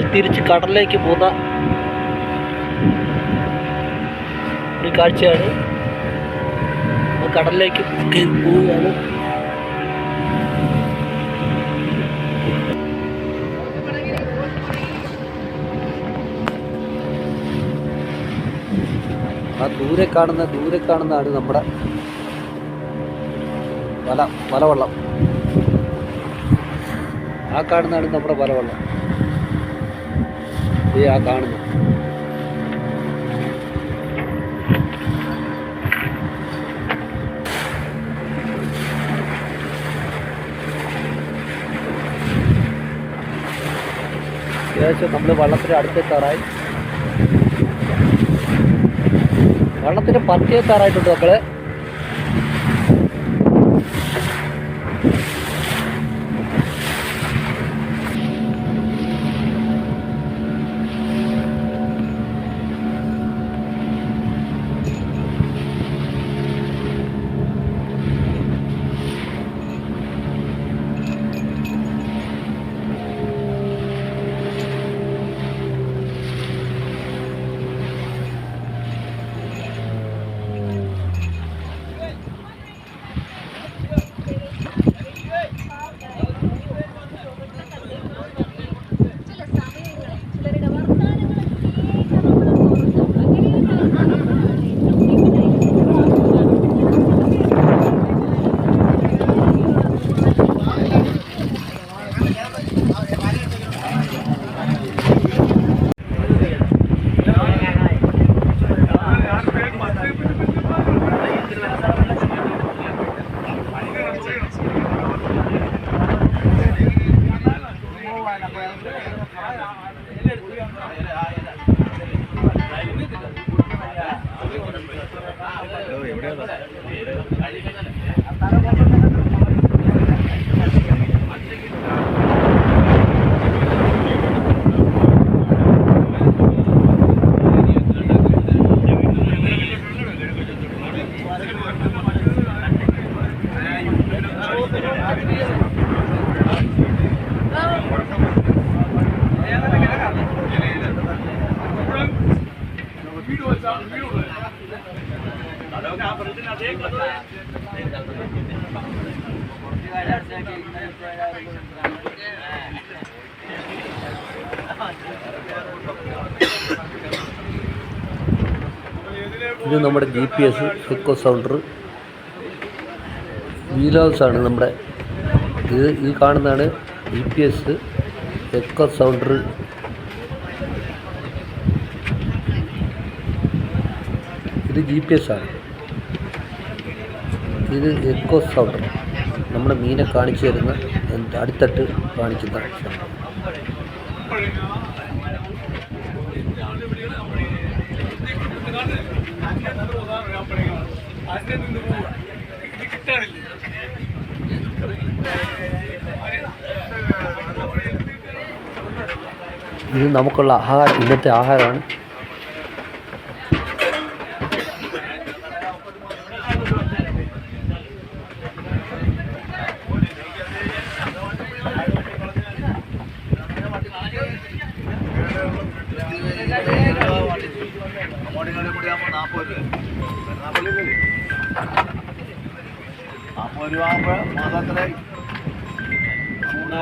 തിരിച്ച് കടലിലേക്ക് പോകുന്ന ഒരു കാഴ്ചയാണ്. കടലിലേക്ക് പോവുകയാണ്. ആ ദൂരെ കാണുന്ന ദൂരെ കാണുന്നതാണ് നമ്മുടെ വല വലവള്ളം. ആ കാണുന്നതാണ് നമ്മുടെ വലവള്ളം. ഈ ആ കാണുന്നു. ഏകദേശം നമ്മൾ വള്ളത്തിന് അടുത്തെത്താറായി. വള്ളത്തിന്റെ പത്തിയെത്താറായിട്ടുണ്ട് മക്കളെ. ഇത് നമ്മുടെ G P S echo sounder വീലോസ് ആണ് നമ്മുടെ ഇത്. ഈ കാണുന്നതാണ് G P S echo sounder ഇത് ജി പി എസ് ആണ്. ഇത് എക്കോ സൗണ്ടർ നമ്മുടെ മീനെ കാണിച്ചു തരുന്ന അടുത്തട്ട് കാണിക്കുന്ന സൗണ്ട് ഇത് നമുക്കുള്ള ആഹാരം ഇന്നത്തെ ആഹാരമാണ് നാൽപ്പത് രൂപ ആകുമ്പോൾ മാസത്തിലായി മൂന്ന്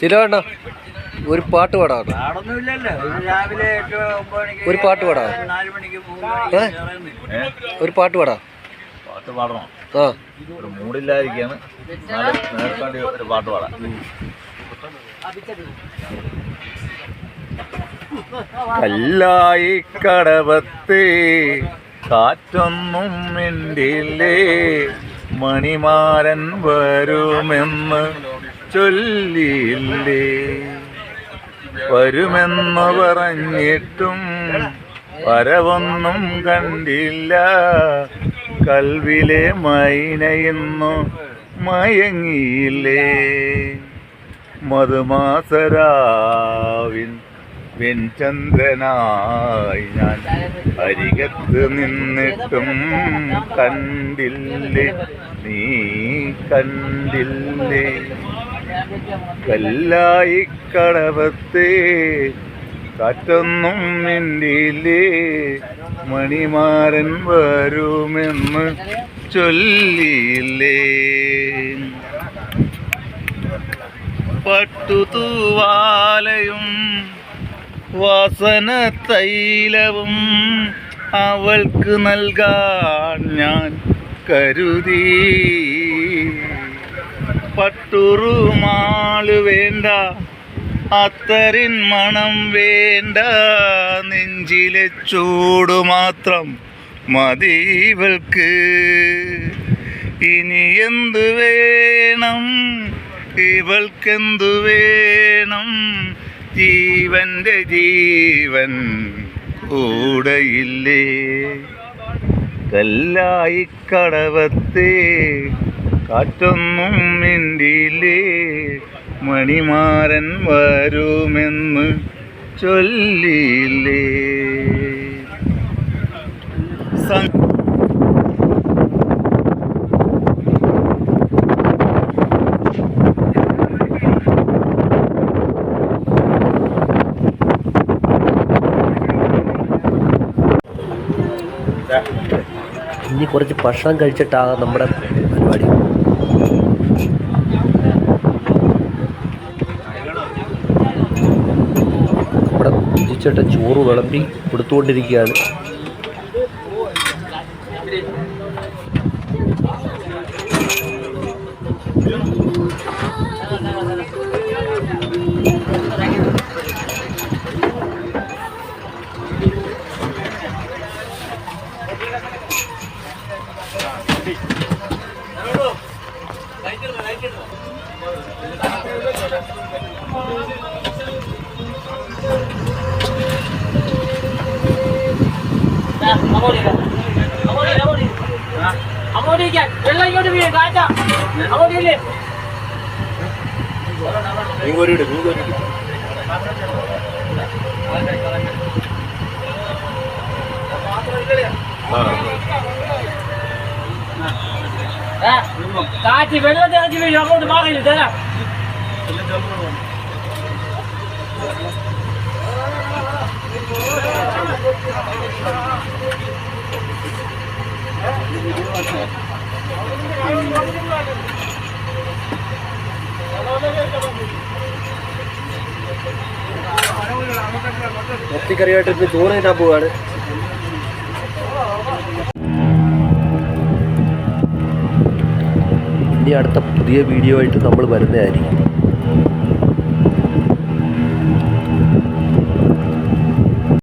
തിരുവണ്ണ ഒരു പാട്ട് പാടാം. പാടൊന്നുമില്ലല്ലോ. രാവിലെ എട്ട് മണിക്ക് ഒരു പാട്ട് പാടാ. ഏ? ഒരു പാട്ട് പാടാ. പാട്ട് പാടണം. ആ. ഒരു പാട്ട് പാടാം. കല്ലായി കടവത്തെ കാറ്റൊന്നും മിണ്ടില്ലേ? മണിമാരൻ വരുമെന്ന് ചൊല്ലിയില്ലേ? വരുമെന്ന് പറഞ്ഞിട്ടും വരവൊന്നും കണ്ടില്ല. കൽവിലെ മൈനയുന്നു മയങ്ങിയില്ലേ. മധുമാസരാവിൻ വെൺചന്ദ്രനായി ഞാൻ അരികത്ത് നിന്നിട്ടും കണ്ടില്ലേ. നീ കണ്ടില്ലേ. കല്ലായി കടവത്തെ കാറ്റൊന്നും മിണ്ടിയില്ലേ? മണിമാരൻ വരുമെന്ന് ചൊല്ലിയില്ലേ? പട്ടുതൂവാലയും വാസന തൈലവും അവൾക്ക് നൽകാൻ ഞാൻ കരുതി. പട്ടുറുമാൾ വേണ്ട. അത്തരിൻ മണം വേണ്ട. നെഞ്ചിലെ ചൂട് മാത്രം മതി ഇവൾക്ക്. ഇനി എന്തു വേണം? ഇവൾക്കെന്തു വേണം? ജീവന്റെ ജീവൻ കൂടയില്ലേ? കല്ലായി കടവത്തെ കാറ്റൊന്നും മിണ്ടിയില്ലേ? മണിമാരൻ വരുമെന്ന് ചൊല്ലിയില്ലേ? ഇനി കുറച്ച് ഭക്ഷണം കഴിച്ചിട്ടാണ് നമ്മുടെ നമ്മുടെ രുചിച്ചേട്ടൻ ചോറ് വിളമ്പി കൊടുത്തുകൊണ്ടിരിക്കുകയാണ്. അങ്ങോട്ടിരിക്കാൻ വെള്ളം ഇങ്ങോട്ട് വീഴും കാറ്റാ അങ്ങോട്ടില്ലേ കാറ്റ് വെള്ളം തിറച്ച് വീഴും അങ്ങോട്ട് ഇറച്ചിക്കറിയായിട്ട് ചോറ് തിന്നാൻ പോവാണ്. ഇനി അടുത്ത പുതിയ വീഡിയോ ആയിട്ട് നമ്മൾ വരുന്നതായിരിക്കും.